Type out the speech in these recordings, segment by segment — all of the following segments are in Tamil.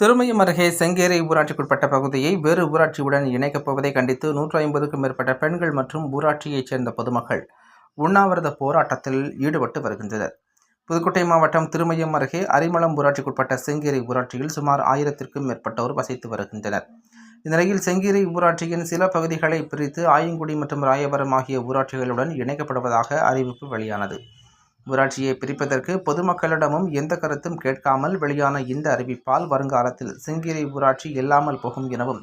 திருமயம் அருகே செங்கேரை ஊராட்சிக்குட்பட்ட பகுதியை வேறு ஊராட்சியுடன் இணைக்கப் போவதை கண்டித்து நூற்று ஐம்பதுக்கும் மேற்பட்ட பெண்கள் மற்றும் ஊராட்சியைச் சேர்ந்த பொதுமக்கள் உண்ணாவிரத போராட்டத்தில் ஈடுபட்டு வருகின்றனர். புதுக்கோட்டை மாவட்டம் திருமயம் அருகே அரிமளம் ஊராட்சிக்குட்பட்ட செங்கேரி ஊராட்சியில் சுமார் ஆயிரத்திற்கும் மேற்பட்டோர் வசித்து வருகின்றனர். இந்நிலையில் செங்கேரி ஊராட்சியின் சில பகுதிகளை பிரித்து ஆயங்குடி மற்றும் ராயபுரம் ஆகிய ஊராட்சிகளுடன் இணைக்கப்படுவதாக அறிவிப்பு வெளியானது. ஊராட்சியை பிரிப்பதற்கு பொதுமக்களிடமும் எந்த கருத்தும் கேட்காமல் வெளியான இந்த அறிவிப்பால் வருங்காலத்தில் செங்கீரை ஊராட்சி இல்லாமல் போகும் எனவும்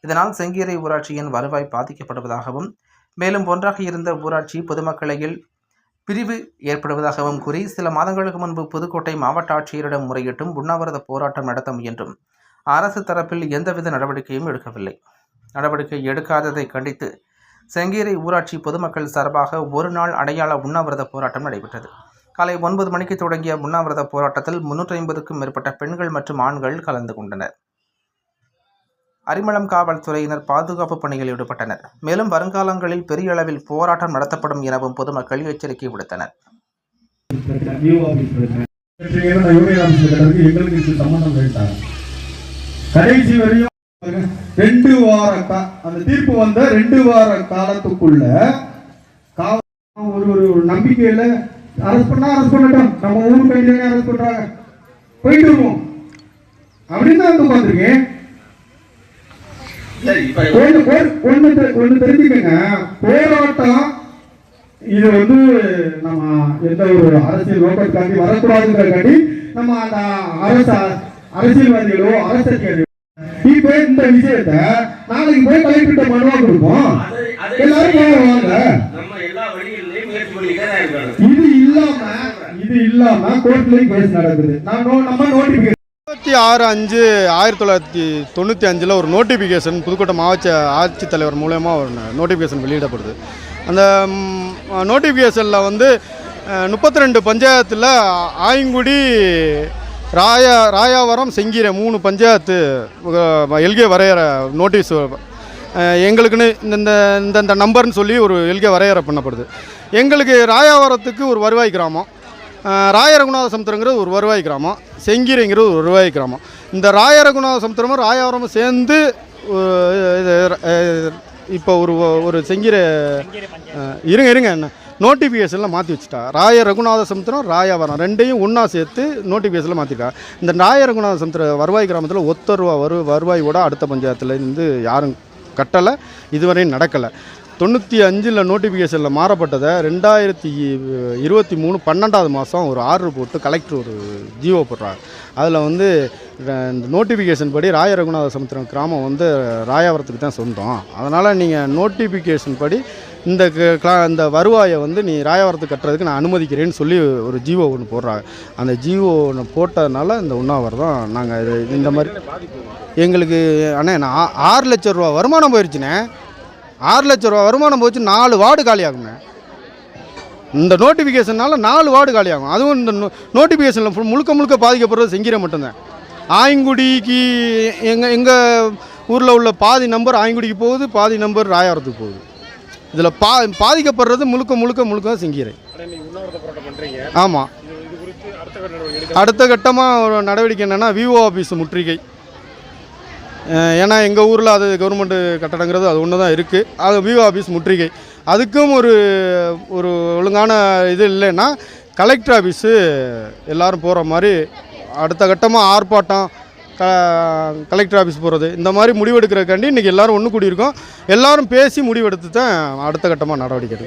இதனால் செங்கீரை ஊராட்சியின் வருவாய் பாதிக்கப்படுவதாகவும் மேலும் ஒன்றாக இருந்த ஊராட்சி பொதுமக்களையில் பிரிவு ஏற்படுவதாகவும் கூறி சில மாதங்களுக்கு முன்பு புதுக்கோட்டை மாவட்ட ஆட்சியரிடம் முறையிட்டும் உண்ணாவிரத போராட்டம் நடத்த முயன்றும் அரசு தரப்பில் எந்தவித நடவடிக்கையும் எடுக்கவில்லை. நடவடிக்கை எடுக்காததை கண்டித்து செங்கீரை ஊராட்சி பொதுமக்கள் சார்பாக ஒரு நாள் அடையாள உண்ணாவிரத போராட்டம் நடைபெற்றது. காலை ஒன்பது மணிக்கு தொடங்கிய உண்ணாவிரத போராட்டத்தில் முன்னூற்றி ஐம்பதுக்கும் மேற்பட்ட பெண்கள் மற்றும் ஆண்கள் கலந்து கொண்டனர். அரிமளம் காவல்துறையினர் பாதுகாப்பு பணியில் ஈடுபட்டனர். மேலும் வருங்காலங்களில் பெரிய அளவில் போராட்டம் நடத்தப்படும் எனவும் பொதுமக்கள் எச்சரிக்கை விடுத்தனர். எங்களுக்கு கடைசி வரையும் ரெண்டு வார அந்த தீர்ப்பு வந்த ரெண்டு வார காலத்துக்குள்ள ஒரு ஒரு ஒரு நம்பிக்கையில அரசு பண்ணா அரசு பண்ணட்டும். நம்ம ஊர் கையில அரசு பண்றாங்க. போயிட்டு வருவோம் அப்படின்னு தான் உட்காந்துருக்கேன் ஒண்ணு தெரிஞ்சுக்கங்க. போராட்டம் இது வந்து நம்ம எந்த ஒரு அரசியல் நோக்கத்துக்காண்டி வரக்கூடாதுங்கிறக்காண்டி நம்ம அந்த அரச அரசியல்வாதிகளோ அரசியல்வாதிகளோ இப்ப இந்த விஷயத்த நாளைக்கு போய் கலெக்டர்கிட்ட மனுவா கொடுப்போம். எல்லாரும் வாங்க இது இல்லாம இது இல்லாம கோர்ட்லயும் கேஸ் நடக்குது. நான் நம்ம நோட்டிபிகேஷன் இருபத்தி ஆறு அஞ்சு ஆயிரத்தி தொள்ளாயிரத்தி தொண்ணூற்றி அஞ்சில் ஒரு நோட்டிஃபிகேஷன் புதுக்கோட்டை மாவட்ட ஆட்சித்தலைவர் மூலயமா ஒரு நோட்டிஃபிகேஷன் வெளியிடப்படுது. அந்த நோட்டிஃபிகேஷனில் வந்து முப்பத்தி ரெண்டு பஞ்சாயத்தில் ஆயங்குடி ராயா ராயாவரம் செங்கீரை மூணு பஞ்சாயத்து எல்கே வரையறை நோட்டீஸ் எங்களுக்குன்னு இந்த இந்த இந்த நம்பர்னு சொல்லி ஒரு எல்கே வரையறை பண்ணப்படுது. எங்களுக்கு ராயாவரத்துக்கு ஒரு வருவாய் கிராமம் ராயரகுநாத சமுத்திரங்கிறது ஒரு வருவாய் கிராமம் செங்கீரைங்கிறது ஒரு வருவாய் கிராமம். இந்த ராயரகுநாத சமுத்திரமும் ராயாவரமும் சேர்ந்து இது இப்போ ஒரு ஒரு செங்கீரை இருங்க இருங்க என்ன நோட்டிஃபிகேஷனில் மாற்றி வச்சுட்டா. ராய ரகுநாத சமுத்திரம் ராயாவரம் ரெண்டையும் ஒன்றா சேர்த்து நோட்டிஃபிகேஷனில் மாற்றிட்டா இந்த ராய ரகுநாத சமுத்திரம் வருவாய் கிராமத்தில் ஒத்த ரூபா வரு வருவாயோட அடுத்த பஞ்சாயத்தில் இருந்து யாரும் கட்டலை. இதுவரையும் நடக்கலை. தொண்ணூற்றி அஞ்சில் நோட்டிஃபிகேஷனில் மாறப்பட்டதை ரெண்டாயிரத்தி இருபத்தி மூணு பன்னெண்டாவது மாதம் ஒரு ஆர்டர் போட்டு கலெக்டர் ஒரு ஜிஓ போடுறாங்க அதில் வந்து இந்த நோட்டிஃபிகேஷன் படி ராய ரகுநாத சமுத்திரம் கிராமம் வந்து ராயாவரத்துக்கு தான் சொந்தம். அதனால் நீங்கள் நோட்டிஃபிகேஷன் படி இந்த க- கிளா- இந்த வருவாயை வந்து நீ ராயவரத்து கட்டுறதுக்கு நான் அனுமதிக்கிறேன்னு சொல்லி ஒரு ஜிஓ ஒன்று போடுறாங்க. அந்த ஜிஓ ஒன்று போட்டதுனால இந்த உண்ணாவிரதம் நாங்கள் இது இந்த மாதிரி எங்களுக்கு அண்ணே நான் ஆ- ஆறு லட்ச ரூபா வருமானம் போயிடுச்சுண்ணே ஆறு லட்ச ரூபா வருமானம் போச்சு நாலு வார்டு காலியாகுண்ணே இந்த நோட்டிஃபிகேஷனால நாலு வார்டு காலியாகும். அதுவும் இந்த நோட்டிஃபிகேஷனில் முழுக்க முழுக்க பாதிக்கப்படுறது செங்கிற மட்டும்தான். ஆயங்குடிக்கு எங்கள் எங்கள் ஊரில் உள்ள பாதி நம்பர் ஆயங்குடிக்கு போகுது பாதி நம்பர் ராயாவரத்துக்கு போகுது. இதில் பா பாதிக்கப்படுறது முழுக்க முழுக்க முழுக்க செங்கீரை. ஆமாம் அடுத்த கட்டமாக ஒரு நடவடிக்கை என்னென்னா விஓ ஆஃபீஸ் முற்றுகை. ஏன்னா எங்கள் ஊரில் அது கவர்மெண்ட் கட்டடங்கிறது அது ஒன்று தான் இருக்குது அது விஓ ஆஃபீஸ் முற்றுகை. அதுக்கும் ஒரு ஒரு ஒழுங்கான இது இல்லைன்னா கலெக்டர் ஆஃபீஸு எல்லாரும் போகிற மாதிரி அடுத்த கட்டமாக ஆர்ப்பாட்டம் க கலெக்டர் ஆஃபீஸ் போகிறது இந்த மாதிரி முடிவெடுக்கிறக்காண்டி இன்றைக்கி எல்லோரும் ஒன்று கூடியிருக்கோம். எல்லாரும் பேசி முடிவெடுத்து தான் அடுத்த கட்டமாக நடவடிக்கை